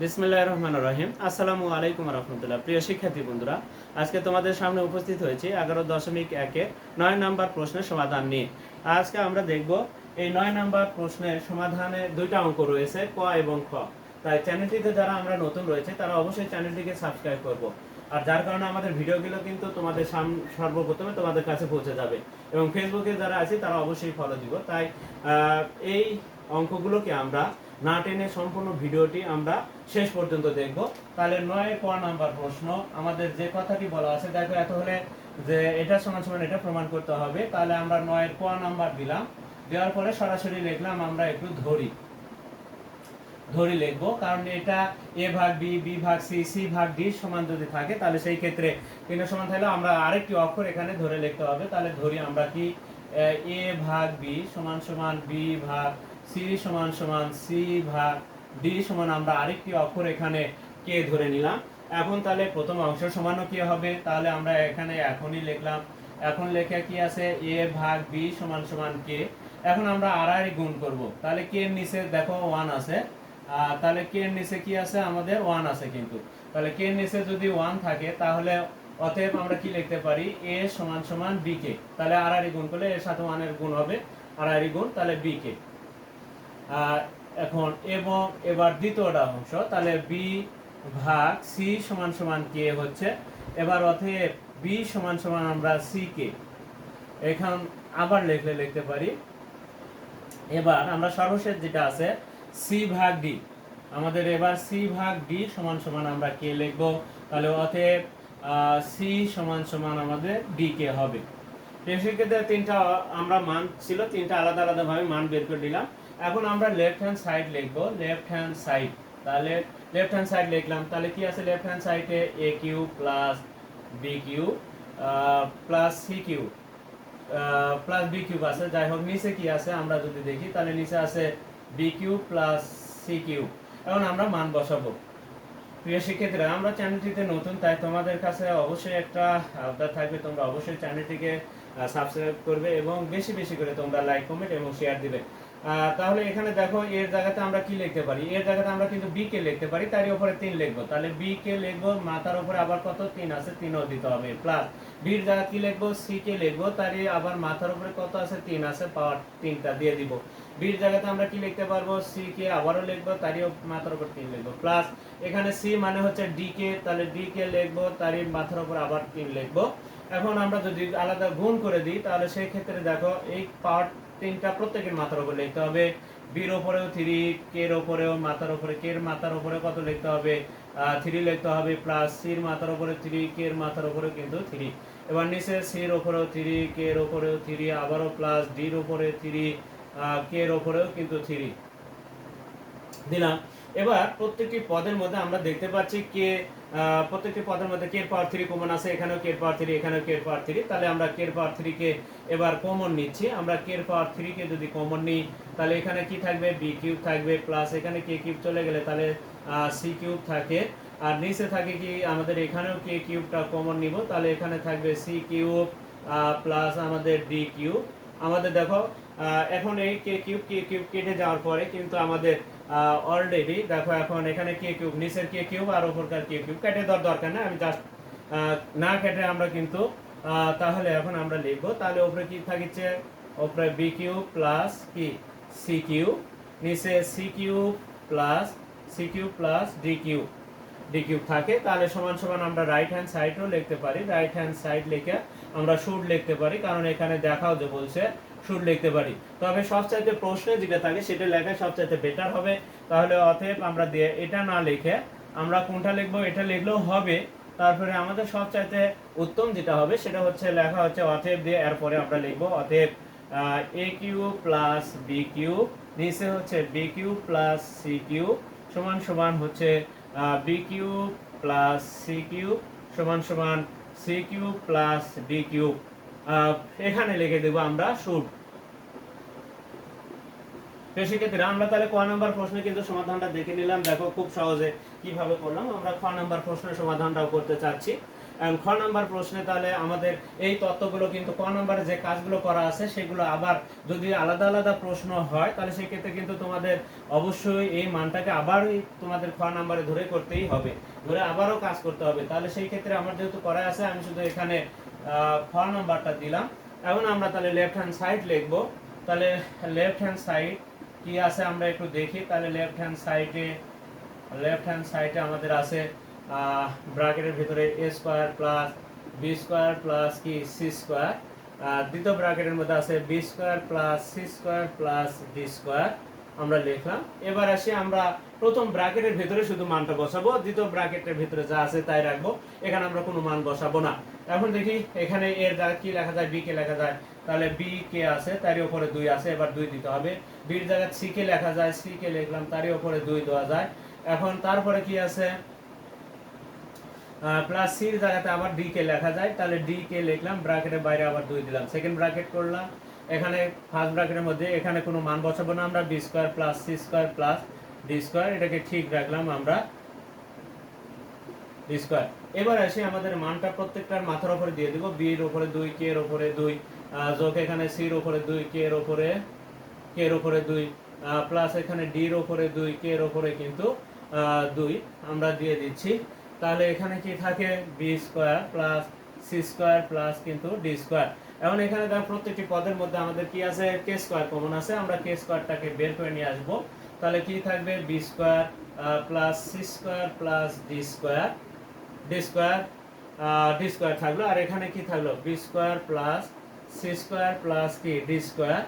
বিসমিল্লাহ রহমান রহিম। আসসালামু আলাইকুম রহমতুল্লাহ। প্রিয় শিক্ষার্থী বন্ধুরা, আজকে তোমাদের সামনে উপস্থিত হয়েছি এগারো দশমিক একে নয় নাম্বার প্রশ্নের সমাধান নিয়ে। আজকে আমরা দেখব এই নয় নাম্বার প্রশ্নের সমাধানে দুইটা অঙ্ক রয়েছে, ক এবং খ। তাই চ্যানেলটিতে যারা আমরা নতুন রয়েছে, তারা অবশ্যই চ্যানেলটিকে সাবস্ক্রাইব করব। আর যার কারণে আমাদের ভিডিওগুলো কিন্তু তোমাদের সাম, সর্বপ্রথমে তোমাদের কাছে পৌঁছে যাবে। এবং ফেসবুকে যারা আছে, তারা অবশ্যই ফলো দিব। তাই এই অঙ্কগুলোকে আমরা না টেনে সম্পূর্ণ ভিডিওটি আমরা শেষ পর্যন্ত দেখব। তাহলে নয় ক নাম্বার প্রশ্ন। আমাদের যে কথাটি বলা আছে, দেখো এত হলে যে এটা সমান সমান এটা প্রমাণ করতে হবে। তাহলে আমরা নয়ের ক নাম্বার দিলাম। দেওয়ার পরে সরাসরি লিখলাম, আমরা একটু ধরি। ধরি লিখব, কারণ এটা এ ভাগ বি বি ভাগ সি সি ভাগ ডি সমান যদি থাকে, তাহলে সেই ক্ষেত্রে তিনের সমান থাকলে আমরা আরেকটি অক্ষর এখানে ধরে লিখতে হবে। তাহলে ধরি আমরা কি? এ ভাগ বি সমান সমান বি ভাগ সি সমান সমান সি ভাগ ডি সমান আমরা আরেকটি অক্ষর এখানে কে ধরে নিলাম। এখন তাহলে প্রথম অংশ সমানও কি হবে? তাহলে আমরা এখানে এখনই লিখলাম। এখন লেখা কি আছে? এ ভাগ বি সমান সমান কে। এখন আমরা আড়াআড়ি গুণ করব। তাহলে কে এর নিচে? দেখো ওয়ান আছে। তাহলে কে এর নিচে কি আছে? আমাদের ওয়ান আছে কিন্তু। তাহলে কে এর নিচে যদি ওয়ান থাকে, তাহলে অতএব আমরা কি লিখতে পারি? এ সমান সমান বি কে। তাহলে আড়াআড়ি গুণ করলে এর সাথে ওয়ানের গুণ হবে। আড়াআড়ি গুণ, তাহলে বি কে। এখন এবং এবার দ্বিতীয়টা অংশ, তাহলে বি ভাগ সি সমান সমান কে হচ্ছে। এবার অতএব বি সমান সমান আমরা সি কে এখন আবার লিখলে লিখতে পারি। এবার আমরা সর্বশেষ যেটা আছে সি ভাগ ডি আমাদের এবার সি ভাগ ডি সমান সমান আমরা কে লিখব। তাহলে অতএব সি সমান সমান আমাদের ডি কে হবে। সেক্ষেত্রে তিনটা আমরা মান ছিল, তিনটা আলাদা আলাদা ভাবে মান বের করে নিলাম এখন আমরা লেফট হ্যান্ড সাইড লিখব লেফট হ্যান্ড সাইড তাহলে লেফট হ্যান্ড সাইড লিখলাম, তাহলে কি আছে লেফট হ্যান্ড সাইডে A? Cube plus B cube plus C cube plus B cube আছে। যাই হোক, নিচে কি আছে? আমরা যদি দেখি, তাহলে নিচে আছে B cube plus C cube এখন আমরা মান বসাবো। প্রিয় শিক্ষার্থীরা, আমরা চ্যানেলটিতে নতুন, তাই তোমাদের কাছে অবশ্যই একটা আবদার থাকবে। তোমরা অবশ্যই চ্যানেলটিকে সাবস্ক্রাইব করবে এবং বেশি বেশি করে তোমরা লাইক কমেন্ট এবং শেয়ার দিবে। তাহলে এখানে দেখো, এর জায়গাতে আমরা কি লিখতে পারি? এর জায়গাতে আমরা কিন্তু বি কে লিখতে পারি, তারই উপরে তিন লিখব। তাহলে বি কে লিখব, মাথার উপরে আবার কত? তিন আছে, তিনও দিতে হবে। প্লাস বির জায়গা কি লিখব? সি কে লিখব, তারই আবার মাথার উপরে কত আছে? তিন আছে, পাওয়ার তিনটা দিয়ে দিব। বির জায়গাতে আমরা কি লিখতে পারব? সি কে আবারও লিখব, তারই মাথার উপর তিন লিখব। প্লাস এখানে সি মানে হচ্ছে ডি কে, তাহলে ডি কে লিখব, তারই মাথার উপর আবার তিন লিখব। এখন আমরা যদি আলাদা গুণ করে দিই, তাহলে সেই ক্ষেত্রে দেখো, এই পাওয়ার তিনটা প্রত্যেকের মাথার উপরে লিখতে হবে। বির ওপরেও থ্রি, কের ওপরেও মাথার উপরে, কের মাথার উপরে কত লিখতে হবে? থ্রি লিখতে হবে প্লাস সির মাথার উপরে থ্রি কের মাথার উপরে কিন্তু থ্রি। এবার নিচে সির ওপরেও থ্রি কের ওপরেও থ্রি, আবারও প্লাস ডির ওপরে থ্রি কের ওপরেও কিন্তু থ্রি। দিলাম। এবার প্রত্যেকটি পদের মধ্যে আমরা দেখতে পাচ্ছি কে প্রত্যেকটি পদের মধ্যে কে পাওয়ার থ্রি কমন আছে, এখানেও কে পাওয়ার থ্রি এখানেও কে পাওয়ার থ্রি তাহলে আমরা কে পাওয়ার থ্রি কে এবার কমন নিচ্ছি। আমরা কে পাওয়ার থ্রি কে যদি কমন নিই, তাহলে এখানে কি থাকবে? বি কিউব থাকবে প্লাস এখানে কে কিউব চলে গেলে তাহলে সি কিউব থাকে। আর নিচে থাকে কি? আমাদের এখানেও কে কিউবটা কমন নিব, তাহলে এখানে থাকবে সি কিউব প্লাস আমাদের ডি কিউব আমাদের দেখো এখন এই কে কিউব কে কিউব কেটে যাওয়ার পরে কিন্তু আমাদের অলরেডি দেখো এখন এখানে কে কিউব নিচের কে কিউব আর উপরকার কে কিউব কেটে দেওয়ার দরকার না, আমি জাস্ট না কেটে আমরা কিন্তু তাহলে এখন আমরা লিখব। তাহলে ওপরে কি থাকছে ওপরে বি কিউব প্লাস কি সি কিউব নিচে C cube plus C cube plus D cube D cube থাকে। তাহলে সমান সমান আমরা রাইট হ্যান্ড সাইডও লিখতে পারি। রাইট হ্যান্ড সাইড লিখে আমরা শুড লিখতে পারি, কারণ এখানে দেখাও যে বলছে শুড লিখতে পারি। তবে সবচাইতে প্রশ্নে যেটা থাকে, সেটা লেখা সবচাইতে বেটার হবে। তাহলে অতএব আমরা দিয়ে এটা না লিখে আমরা কোনটা লিখব, এটা লিখলেও হবে। তারপরে আমাদের সবচাইতে উত্তম যেটা হবে, সেটা হচ্ছে লেখা হচ্ছে অতএব দিয়ে, এরপরে আমরা লিখব অতএব A cube plus B cube, নিচে হচ্ছে B cube plus C cube, সমান সমান হচ্ছে B cube plus C cube, সমান সমান C cube plus D cube. এখানে লিখে দেবো আমরা শুড তো সেক্ষেত্রে আমরা তাহলে ক নাম্বার প্রশ্নে কিন্তু সমাধানটা দেখে নিলাম। দেখো খুব সহজে কীভাবে করলাম। আমরা ক নাম্বার প্রশ্নের সমাধানটাও করতে চাচ্ছি। খ নাম্বার প্রশ্নে তাহলে আমাদের এই তত্ত্বগুলো কিন্তু ক নাম্বারে যে কাজগুলো করা আছে, সেগুলো আবার যদি আলাদা আলাদা প্রশ্ন হয়, তাহলে সেক্ষেত্রে কিন্তু তোমাদের অবশ্যই এই মানটাকে আবারই তোমাদের খ নাম্বারে ধরে করতেই হবে। ধরে আবারও কাজ করতে হবে। তাহলে সেই ক্ষেত্রে আমার যেহেতু করা আছে, আমি শুধু এখানে খ নাম্বারটা দিলাম। এখন আমরা তাহলে লেফট হ্যান্ড সাইড লিখব। তাহলে লেফট হ্যান্ড সাইড কি আছে আমরা একটু দেখি। তাহলে লেফট হ্যান্ড সাইডে লেফট হ্যান্ড সাইডে আমাদের আছে ব্র্যাকেটের ভিতরে A square plus B square plus কি? সি স্কোয়ার দ্বিতীয় ব্র্যাকেটের মধ্যে আছে B square plus C square plus D square আমরা লিখলাম। এবার আসি আমরা প্রথম ব্র্যাকেটের ভিতরে শুধু মানটা বসাবো। দ্বিতীয় ব্র্যাকেটের ভিতরে যা আছে তাই রাখব। এখানে আমরা কোনো মান বসাবো না। এখন দেখি এখানে এর জায়গায় কি লেখা যায়? বি কে লেখা যায়। তাহলে বি কে আছে, তারই ওপরে দুই আছে, এবার দুই দিতে হবে। বির জায়গায় সি কে লেখা যায় সি কে লিখলাম, তারই উপরে দুই দেওয়া যায়। এখন তারপরে কি আছে? প্লাস সির জায়গাতে আবার ডি কে লেখা যায়। তাহলে ডি কে লিখলাম, ব্র্যাকেটের বাইরে আবার দুই দিলাম। সেকেন্ড ব্র্যাকেট করলাম। এখানে ফার্স্ট ব্র্যাকেটের মধ্যে এখানে কোনো মান বসাবো না আমরা B square plus C square plus D square এটাকে ঠিক রাখলাম আমরা ডি স্কোয়ার এবার আসি আমাদের মানটা প্রত্যেকটার মাথার উপরে দিয়ে দিব। বি এর উপরে দুই কে এর ওপরে দুই যোগ এখানে সি এর উপরে দুই কে এর উপরে কে এর উপরে দুই প্লাস এখানে ডি এর উপরে দুই কে এর ওপরে কিন্তু দুই। আমরা দিয়ে দিচ্ছি। তাহলে এখানে কি থাকে? B square plus C square plus কিন্তু ডি স্কোয়ার এখন এখানে দেখো প্রত্যেকটি পদের মধ্যে আমাদের কি আছে? কে স্কোয়ার কমন আছে। আমরা কে স্কোয়ারটাকে বের করে নিয়ে আসব। তাহলে কি থাকবে? B square plus C square plus D square D square D square থাকল। আর এখানে কি থাকল? B square plus C square plus কি? ডি স্কোয়ার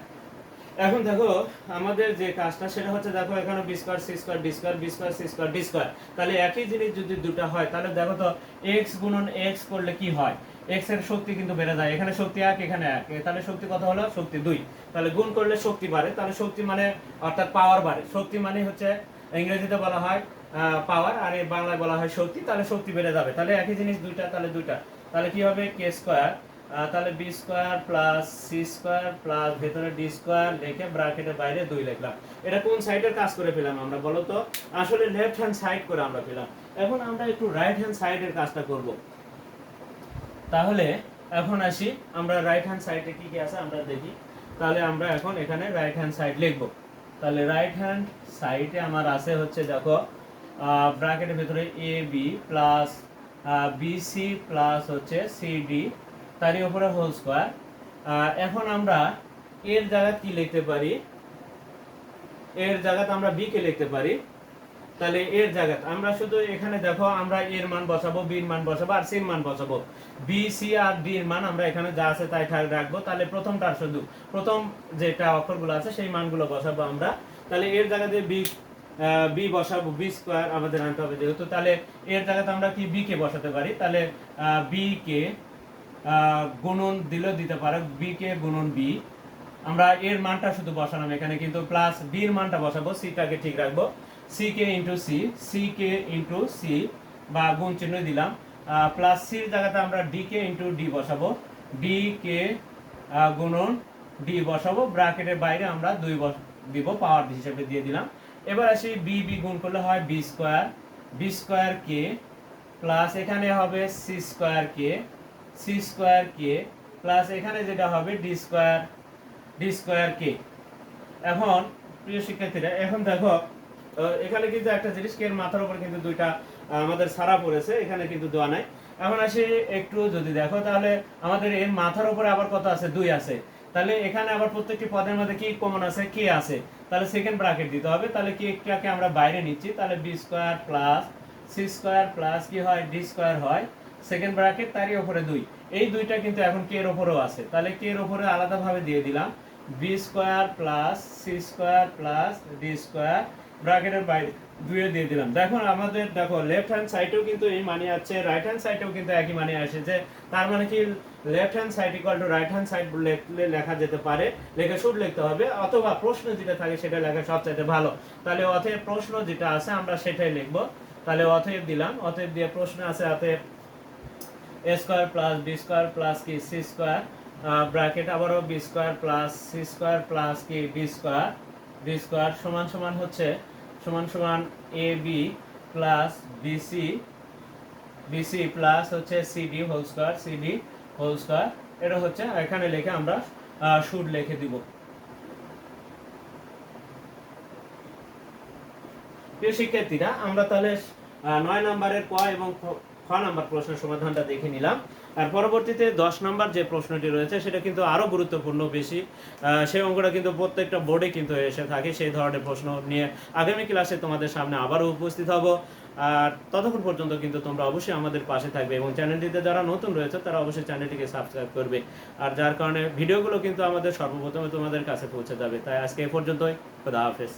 এখন দেখো, আমাদের যে কাজটা, সেটা হচ্ছে দেখো, এখানে B square C square D square B square C square square তাহলে একই জিনিস যদি দুটো হয়, তাহলে দেখো তো এক্স গুণন এক্স করলে কি হয়? এক্সের শক্তি কিন্তু বেড়ে যায়। এখানে শক্তি এক, এখানে এক। তাহলে শক্তি কত হলো? শক্তি দুই। তাহলে গুণ করলে শক্তি বাড়ে। তাহলে শক্তি মানে অর্থাৎ পাওয়ার বাড়ে। শক্তি মানে হচ্ছে, ইংরেজিতে বলা হয় পাওয়ার আর বাংলায় বলা হয় শক্তি। তাহলে শক্তি বেড়ে যাবে। তাহলে একই জিনিস দুইটা, তাহলে দুইটা। তাহলে কি হবে? কে স্কোয়ার তাহলে B square plus C square plus ভেতরে ডি স্কোয়ার লিখে ব্র্যাকেটের বাইরে দুই লিখলাম। এটা কোন সাইডের কাজ করে পেলাম আমরা বলো তো? আসলে লেফট হ্যান্ড সাইড করে আমরা পেলাম। এখন আমরা একটু রাইট হ্যান্ড সাইডের কাজটা করব। তাহলে এখন আসি, আমরা রাইট হ্যান্ড সাইডে কি কি আছে আমরা দেখি। তাহলে আমরা এখন এখানে রাইট হ্যান্ড সাইড লিখব। তাহলে রাইট হ্যান্ড সাইডে আমার আছে হচ্ছে দেখো ব্র্যাকেটের ভেতরে A B plus BC plus হচ্ছে সি সিডি তারই উপরে হোল স্কোয়ার এখন আমরা এর জায়গায় কি লিখতে পারি? এর জায়গাতে আমরা বি কে লিখতে পারি? তাহলে এর জায়গাতে আমরা শুধু এখানে দেখো, আমরা এর মান বসাবো বির মান বসাবো, আর সির মান বসাবো। বি সি আর ডি এর মান আমরা এখানে যা আছে তাই রাখব। তাহলে প্রথমটার শুধু, প্রথম যেটা অক্ষরগুলো আছে সেই মানগুলো বসাবো আমরা। তাহলে এর জায়গাতে বি বি বসাবো বি স্কোয়ার আমাদের আনতে হবে যেহেতু। তাহলে এর জায়গাতে আমরা কি বি কে বসাতে পারি? তাহলে বি কে গুণন দিলেও দিতে পারো বি কে গুণন বি আমরা এর মানটা শুধু বসালাম এখানে, কিন্তু প্লাস বি এর মানটা বসাবো সিটাকে ঠিক রাখব। সি কে ইন্টু সি সি কে ইন্টু সি বা গুণ চিহ্ন দিলাম। প্লাস সির জায়গাতে আমরা ডি কে ইন্টু ডি বসাবো। ডি কে গুণন ডি বসাবো। ব্র্যাকেটের বাইরে আমরা দুই দিব পাওয়ার হিসেবে দিয়ে দিলাম। এবার আসি বি বি গুণ করলে হয় বি স্কোয়ার বি স্কোয়ার কে প্লাস এখানে হবে সি স্কোয়ার কে সি স্কোয়ার কে প্লাস এখানে যেটা হবে ডি স্কোয়ার ডি স্কোয়ার কে। এখন, প্রিয় শিক্ষার্থীরা, এখন দেখো এখানে কিন্তু একটা জিনিস, কে মাথার উপর কিন্তু দুইটা আমাদের সারা পড়েছে, এখানে কিন্তু দেওয়া নাই। এখন আসি একটু যদি দেখো, তাহলে আমাদের এর মাথার উপরে আবার কত আছে? দুই আছে। তাহলে এখানে আবার প্রত্যেকটি পদের মধ্যে কি কমন আছে? কে আছে? তাহলে সেকেন্ড ব্রাকেট দিতে হবে। তাহলে কেটাকে আমরা বাইরে নিচ্ছি? তাহলে B square plus C square plus কি হয়? ডি স্কোয়ার হয়। সেকেন্ড ব্র্যাকেট তারই ওপরে দুই। এই দুইটা কিন্তু এখন কে এর উপরেও আছে। তাহলে কে এর উপরে আলাদাভাবে দিয়ে দিলাম। B square plus C square plus D square ব্র্যাকেটের বাইরে দুইয়ে দিয়ে দিলাম। দেখুন আমাদের, দেখো লেফট হ্যান্ড সাইডেও কিন্তু এই মানে আছে রাইট হ্যান্ড সাইডেও কিন্তু একই মানে আসে যে তার মানে কি left hand side equal to right hand side লিখলে লেখা যেতে পারে, লেখা শুড লিখতে হবে, অথবা প্রশ্ন যেটা থাকে সেটা লেখা সবচাইতে ভালো। তাহলে অতএব প্রশ্ন যেটা আছে আমরা সেটাই লিখব। তাহলে অতএব দিলাম, অতএব দিয়ে প্রশ্ন আছে, অতএব A square plus B square plus কি সি স্কোয়ার ব্র্যাকেট আবারও B square plus C square plus কি ডি স্কোয়ার ডি স্কোয়ার সমান সমান হচ্ছে, সমান সমান A B plus BC BC plus হচ্ছে CD whole square CD whole square এটা হচ্ছে, এখানে লিখে আমরা শুড লিখে দিব। প্রিয় শিক্ষার্থীরা, আমরা তাহলে নয় নম্বরের ক এবং খ- নম্বর প্রশ্নের সমাধানটা দেখে নিলাম। আর পরবর্তীতে দশ নম্বর যে প্রশ্নটি রয়েছে, সেটা কিন্তু আরও গুরুত্বপূর্ণ বেশি। সেই অঙ্কটা কিন্তু প্রত্যেকটা বোর্ডে কিন্তু এসে থাকে, সেই ধরনের প্রশ্ন নিয়ে আগামী ক্লাসে তোমাদের সামনে আবারও উপস্থিত হব। আর ততক্ষণ পর্যন্ত কিন্তু তোমরা অবশ্যই আমাদের পাশে থাকবে এবং চ্যানেলটিতে যারা নতুন রয়েছে, তারা অবশ্যই চ্যানেলটিকে সাবস্ক্রাইব করবে। আর যার কারণে ভিডিওগুলো কিন্তু আমাদের সর্বপ্রথমে তোমাদের কাছে পৌঁছে যাবে। তাই আজকে এ পর্যন্তই। খোদা হাফেজ।